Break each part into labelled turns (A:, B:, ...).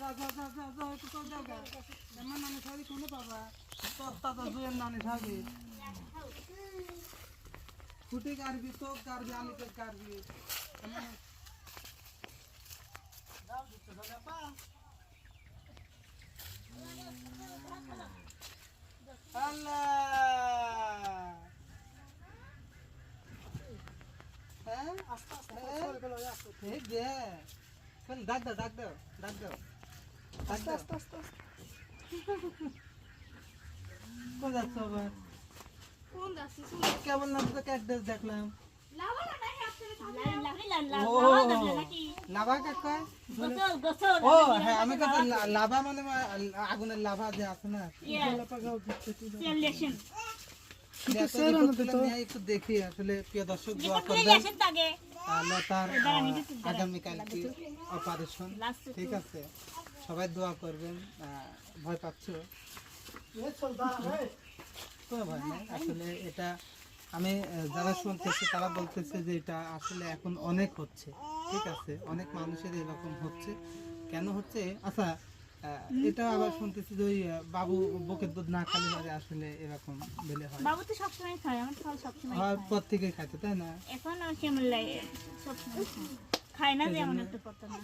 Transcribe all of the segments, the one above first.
A: যা যা যা যা যা একটু তো যাও আমার নানি শাড়ি কোনে পাবা সস্তা তো জুয়ের নানি শাড়ি ফুটি কাটবি তো কাটবি আলুতে কাটবি যাও দিতে দাদা পা আল্লাহ হ্যাঁ আস্তে আস্তে এই দে চল ডাক দাও ডাক দাও ডাক দাও ডাক দাও আস্তে আস্তে কোথায় যাচ্ছ আবার
B: কোন যাচ্ছিস
A: কেমন লাগতো ক্যাকটাস দেখলাম
B: লাভালা নাই আসলে
A: ও লাভা কাকা
B: গোসল গোসল
A: ও হ্যাঁ আমি কথা লাভা মানে আগুনের লাভা যে আছে না
B: রিলেশন
A: এত রিপোর্ট তুলে নিয়ে একটু দেখি আসলে প্রিয় দর্শক দোয়া করবেন অপারেশন। ঠিক আছে? সবাই দোয়া করবেন ভয় পাচ্ছ? কোনো ভয় নাই। আসলে এটা আমি যারা শুনতেছি তারা বলতেছে যে এটা আসলে এখন অনেক হচ্ছে। ঠিক আছে? অনেক মানুষের এরকম হচ্ছে। কেন হচ্ছে? আচ্ছা এটা আবার শুনতেছি যে ওই বাবু বুকের দুধ না খালি পারে আসলে এরকম বেলে হয়।
B: বাবু তো সবসময় খায় আমার খাওয়া সবসময়
A: হওয়ার পর থেকে খাইতো তাই না?
B: এখন কেমন লাগে? সবসময় খায়। খায় না যে এমন একটা কথা না।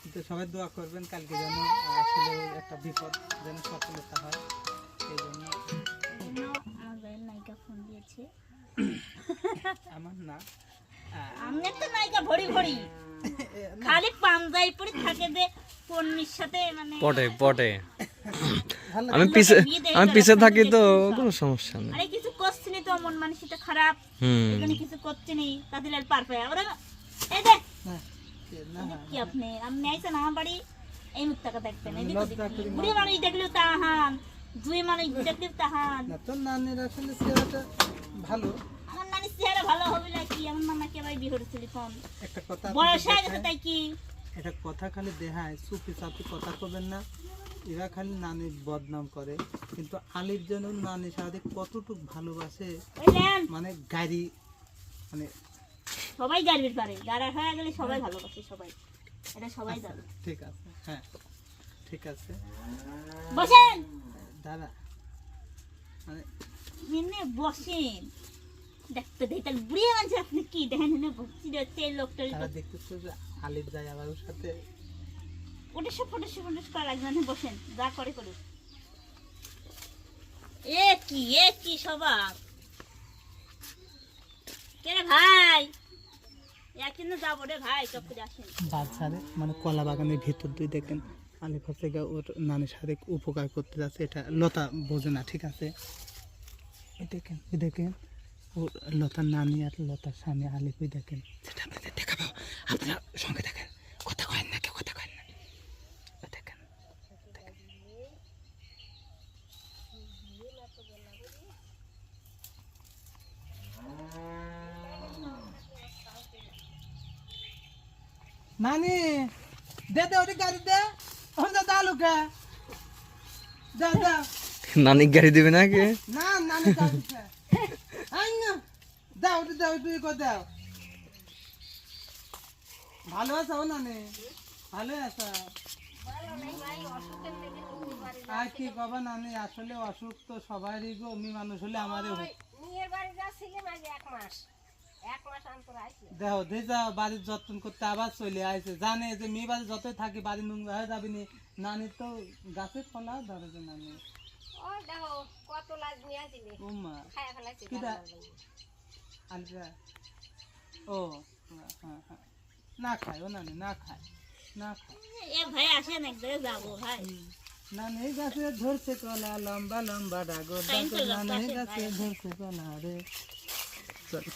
A: কিন্তু সবাই দোয়া করবেন কালকে যেন আসলে একটা বিপদ যেন সফলতা হয় এই জন্য।
B: আমার নায়িকা ফোন দিয়েছে।
A: আমার না।
B: আমি তো নায়িকা ভরি ভরি। খালি পরে থাকে যে পন্নির সাথে মানে
C: পটে পটে। আমি পিছে আমি পিছে থাকি তো কোনো সমস্যা নেই।
B: আরে কিছু করছি নি তো মন মানসিকতা খারাপ। এখানে কিছু করছি নি তাদের আর পার পায় কি আপনি? আপনি আইছেন আমার বাড়ি এই মুখটাকে দেখবেন
A: করি
B: বুড়ি মানুষ দেখলেও তাহান দুই মানুষ দেখলেও তাহান।
A: তোর নানির আসলে চেহারাটা ভালো।
B: আমার নানি চেহারা ভালো হবে না কি? আমার ভাই বিয়ে করেছিলি ফোন
A: একটা কথা
B: বয়স হয়ে গেছে তাই কি?
A: এটা কথা খালি চাপি কথা করবেন না। এরা খালি নানির বদনাম করে। কিন্তু আলির জন্য নানি সাথে কতটুক ভালোবাসে মানে গাড়ি মানে
B: সবাই গাড়ির পারে। গাড়া হয়ে গেলে সবাই ভালোবাসে সবাই। এটা সবাই জানে।
A: ঠিক আছে হ্যাঁ ঠিক আছে।
B: বসেন।
A: দাদা মানে
B: এমনি বসেন। দেখতে দেখতে বুড়ি মানুষ আপনি কি দেখেন এনে বসছি এই লোকটা
A: তারা দেখতেছে যে আলির যায় আবার ওর সাথে।
B: ওটা ফটো ফটো করা লাগবে না বসেন যা করে করুক এ কি এ কি স্বভাব কে রে ভাই?
A: মানে কলা বাগানের ভিতর দিয়ে দেখেন আলিফ থেকে ওর নানির সাথে উপকার করতে যাচ্ছে, এটা লতা বোঝে না, ঠিক আছে? দেখেন দেখেন, ওর লতার নানি আর লতার স্বামী আলিফ দেখেন। সেটা আপনাদের দেখাবো, আপনারা সঙ্গে দেখেন কথা কয়েন না কেউ কথা কয়েন না ওই দেখেন দেখেন। নানি দে দে ওটি গাড়ি দে। ওখান দে দালু কে দে দে
C: নানি গাড়ি দিবে না কে?
A: না নানি দাও দাও তুই কো দাও ভালো আছো ও নানি? ভালো আছো? আর কি কবা নানি আসলে অসুখ তো সবারই গো মি মানুষ হলে আমারও।
D: মেয়ের বাড়ি যাচ্ছিলাম আজ এক মাস। এক মাস অন্তর আসি
A: দেখো দেজা বাড়ির যত্ন করতে আবার চলে আসে জানে যে মেয়ে বাড়ি যতই থাকি বাড়ি নোংরা হয়ে যাবি নি। নানি তো গাছে ফলা ধরে যে নানি।
D: ও
A: হ্যাঁ, হ্যাঁ, হ্যাঁ। না খায় ও নানি না খায় না খায়।
B: ভাই আসেন এক যাব ভাই।
A: নানি গাছে ধরছে কলা লম্বা লম্বা ডাগর নানি গাছে ধরছে কলা রে। চল।